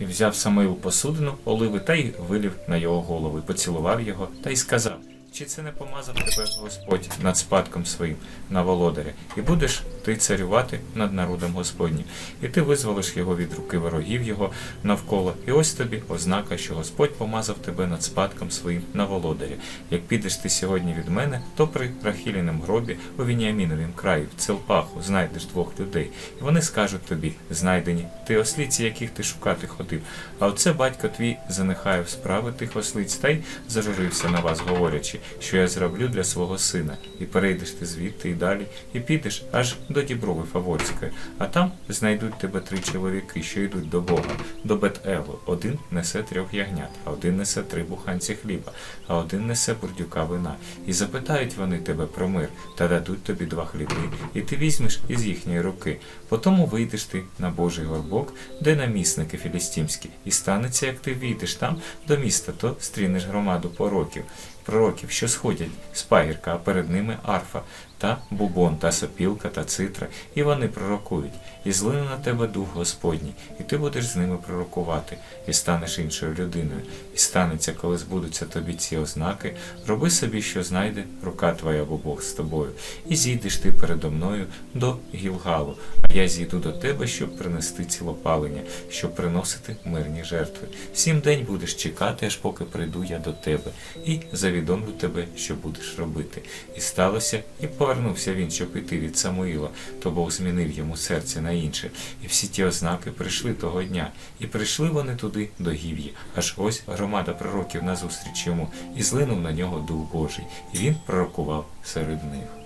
І взяв Самуїл посудину оливи та й вилів на його голову, поцілував його та й сказав. Чи це не помазав тебе Господь над спадком своїм на володаря, і будеш ти царювати над народом Господнім, і ти визволиш його від руки ворогів його навколо, і ось тобі ознака, що Господь помазав тебе над спадком своїм на володаря. Як підеш ти сьогодні від мене, то при Рахіліному гробі у Вініаміновім краї, в Целпаху, знайдеш двох людей, і вони скажуть тобі, знайдені, ти ослиці, яких ти шукати ходив. А оце батько твій занехає в справи тих ослиць та й зажурився на вас, говорячи, що я зроблю для свого сина, і перейдеш ти звідти і далі, і підеш аж до Діброви Фаворської, а там знайдуть тебе три чоловіки, що йдуть до Бога, до Бет-Елу. Один несе трьох ягнят, а один несе три буханці хліба, а один несе бурдюка вина. І запитають вони тебе про мир, та дадуть тобі два хліби, і ти візьмеш із їхньої руки. Потому вийдеш ти на Божий горбок, де намісники філістімські, і станеться, як ти війдеш там до міста, то стрінеш громаду пороків, пророків, що сходять з пагірка, а перед ними арфа, та бубон, та сопілка, та цитра, і вони пророкують. І злине на тебе дух Господній, і ти будеш з ними пророкувати, і станеш іншою людиною. І станеться, коли збудуться тобі ці ознаки, роби собі, що знайде рука твоя або Бог з тобою, і зійдеш ти передо мною до Гілгалу, а я зійду до тебе, щоб принести цілопалення, щоб приносити мирні жертви. Сім день будеш чекати, аж поки прийду я до тебе, і завідомлю тебе, що будеш робити. І сталося, і повернувся він, щоб іти від Самуїла, то Бог змінив йому серце на інше. І всі ті ознаки прийшли того дня. І прийшли вони туди до Гів'ї. Аж ось громада пророків назустріч йому, і злинув на нього дух Божий, і він пророкував серед них.